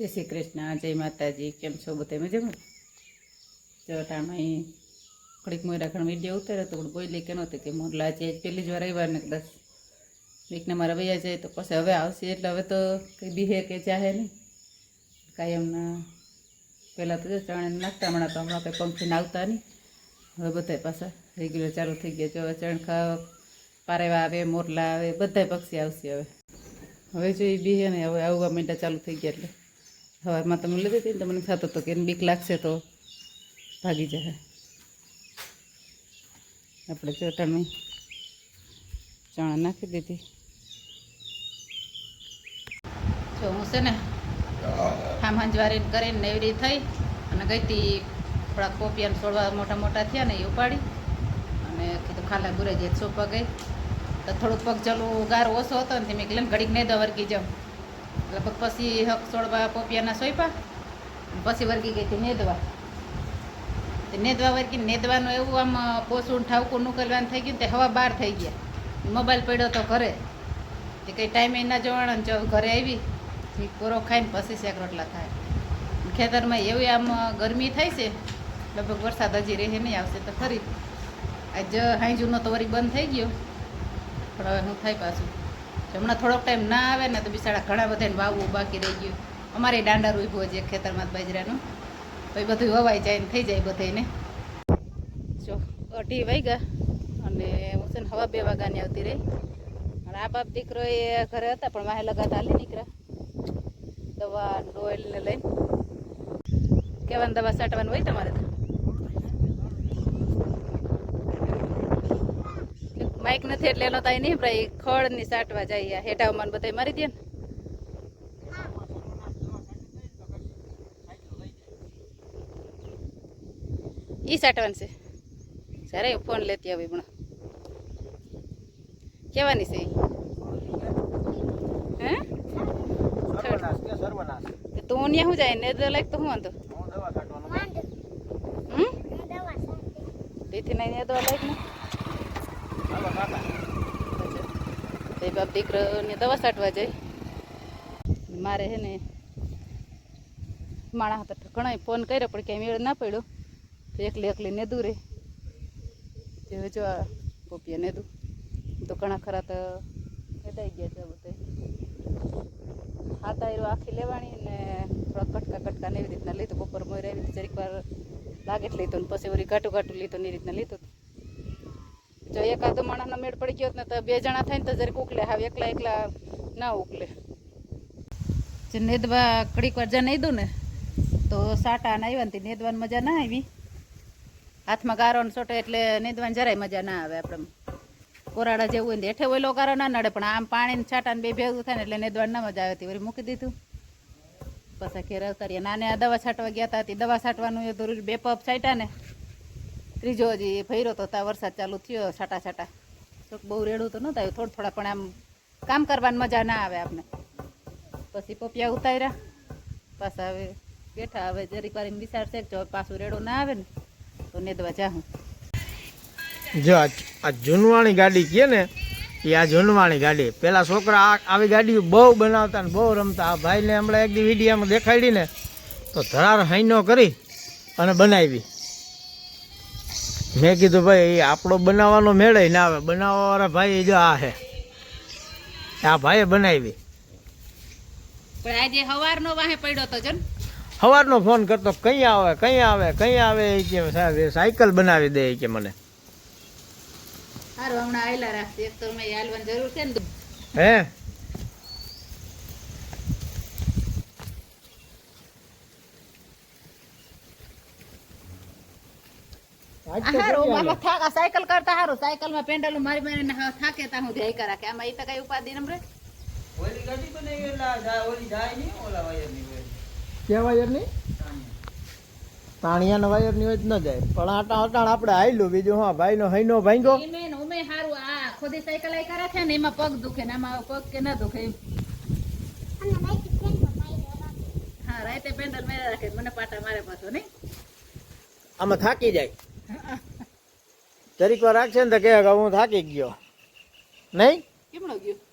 જય શ્રી કૃષ્ણ, જય માતાજી. કેમ છો બધા મજામાં? ચટામાં અહીં ઘડીક મોયરા ઘણ વીડિયો ઉતાર્યો તો પણ બોલી કે નહોતી કે મોરલા જે. પહેલી જ વાર આવ્યા ને કદાચ વીકને મારા વૈયા જાય તો પછી હવે આવશે એટલે હવે તો કંઈ બીહે કે ચાહે નહીં. કાયમના પહેલાં તો જો ચણે નાખતા, હમણાં તો હમણાં કંઈ પંખીને આવતા નહીં. હવે બધા પાછા રેગ્યુલર ચાલુ થઈ ગયા. જો હવે ચણ ખાવા, પારેવા આવે, મોરલા આવે બધા પક્ષી આવશે હવે. હવે જો એ બી ને, હવે આવવા માંડ્યા ચાલુ થઈ ગયા એટલે. હવામાં તમે લીધી હતી ને તો મને થતો હતો કે એને બીક લાગશે તો ભાગી જશે. આપણે ચોટામાં ચણા નાખી દીધી. જો હું છે ને આમ હંજવારી કરીને નેવડી થઈ અને ગઈ હતી થોડાક કોપિયાને છોડવા મોટા મોટા થયા ને એ ઉપાડી. અને કીધું ખાલા ગુરે જે સોપા ગઈ. તો થોડુંક પગ ચલું ગારો ઓછો હતો ને મેં કીધું ઘડીક નહીં દો વર્ગી જાઉં. લગભગ પછી હક સોળવા પોપિયાના સોયપા પછી વર્ગી ગઈ હતી નેદવા. નેદવા વર્ગી નેદવાનું એવું આમ પોસું ઠાવકું નીકળવાનું થઈ ગયું તે હવા બહાર થઈ ગયા. મોબાઈલ પડ્યો તો ઘરે. તે કંઈ ટાઈમે ના જવાનું જો ઘરે આવી પૂરો ખાઈને પછી શેક રોટલા થાય. ખેતરમાં એવી આમ ગરમી થઈ છે, લગભગ વરસાદ હજી રહે નહીં આવશે તો ખરી આજ જૂનો તો વરી બંધ થઈ ગયો. પણ હવે હું થાય પાછું. હમણાં થોડોક ટાઈમ ના આવે ને તો બિચારા ઘણા બધાને વાવવું બાકી રહી ગયું. અમારે દાંડા રૂભો છે ખેતરમાં બાજરાનું. તો એ બધું વવાઈ જાય ને થઈ જાય બધાને. જો, અઢી વાગ્યા અને હું છે ને હવા બે વાગ્યાની આવતી રહી. અને આ બાપ દીકરો એ ઘરે હતા, પણ વાહે લગાતા હાલી નીકળ્યા. દવા ડોઈલને લઈને. કેવાની દવા સાટવાની હોય તમારે તો. માઇક નથી એટલે એનો તાઈ નહીં ભાઈ ખડની સાટવા જાય હેઠા મને બધા મારી દે ને. ઈ સાટવાનું છે. સારે ફોન લેતી આવી હમણાં. કેવાની છે? હે? કે તું ત્યાં શું જાય? ને લાયક તો શું વાંધો? હું દવા હમ? તેથી નહીં ને દવા લાયક ને હાલો કાકા તે બાપ દીકરાને દવા સાટવા જાય. મારે હે ને માણા હતા ઘણા ફોન કર્યો, પણ ક્યાંય મેળ ના પડ્યો. તો એકલી એકલી નેદું રે. હવે જો આ પોપિયા નેદું. તો ઘણા ખરા તો નેદાઈ ગયા છે બધા હાથ આયરો આખી લેવાની ને થોડા કટકા કટકા ને એવી રીતના લીધું. બપોર મોર આવી જરીક વાર લાગે એટલે લીધું પછી ઓરી ઘાટું ઘાટું લીધું ને એ રીતના લીધું. જો એકાદ માણસનો મેળ પડી ગયો ને તો બે જણા થાય ને તો જરીક ઉકલે. હવે એકલા એકલા ના ઉકલે. જે નેદવા કડીક વાર જ્યાં નહીં દઉં ને, તો સાટા ને આવ્યા ને નેદવાની મજા ના આવી. હાથમાં ગારો ને સોટે એટલે નેદવાની જરાય મજા ના આવે આપણે કોરાડા જેવું હોય ને હેઠે ઓઈલો ગારો ના નડે, પણ આમ પાણી ને છાટા ને બે ભેગું થાય ને એટલે નેદવાની ના મજા આવતી. વળી મૂકી દીધું. પછી ઘેર અવતારીએ નાને આ દવા છાંટવા ગયા હતા દવા છાંટવાનું એ ધોરું બે પપ છાંટ્યા ને ત્રીજો હજી ભર્યો તો ત્યાં વરસાદ ચાલુ થયો છાટા છાટા. તો બહુ રેડું તો નહોતું આવ્યું, થોડું થોડા પણ આમ કામ કરવાની મજા ના આવે આપણે પછી પપિયા ઉતાર્યા, પાછા હવે બેઠા, હવે જરીક વાર વિચારશે જો પાછું રેડું ના આવે ને, તો નેદવા જાઉં જો આ જૂનવાણી ગાડી કહે ને, એ આ જૂનવાણી ગાડી. પેલા છોકરા આવી ગાડી બહુ બનાવતા ને બહુ રમતા. આ ભાઈને હમણાં એક દી વિડીયામાં દેખાડી ને, તો ધરાર હાઈનો કરી અને બનાવી. મેં કીધું ભાઈ આપણો બનાવવાનો મેળે ના આવે. બનાવવાવાળા ભાઈ જો આ છે આ ભાઈએ બનાવી. પણ આજે સવારનો વાહે પડ્યો તો જન. સવારનો ફોન કરતો કઈ આવે કઈ આવે કઈ આવે એ કે સાહેબ એ સાયકલ બનાવી દે કે મને. સારું હમણાં આયલા રાખશે એક તો મેં હાલવાની જરૂર છે ને. હે હારું મારો થાક આ સાયકલ કરતા હારું. સાયકલમાં પેન્ડલ મારી મારીને હા થાકે તા હું ધ્યાય કે આમાં એ તો કઈ ઉપાધિ નમ રે ઓલા વાયરની તાણિયાના વાયરની હોય ન જાય. પણ આટા અટાણ આપણે આયલું બીજું હા ભાઈ નો હઈનો ભાંગ્યો મેન ઉમે હારું આ ખુદી સાયકલ આઈ કરે છે ને એમાં પગ દુખે ને આમાં પગ કે ના દુખે હા રાતે પેન્ડલ મેરા રાખે મને પાટા મારે પાછો નહીં? આમાં થાકી જાય. જરીક વાર રાખશે ને તો કે હું થાકી ગયો. નહીં? કેમનો ગયો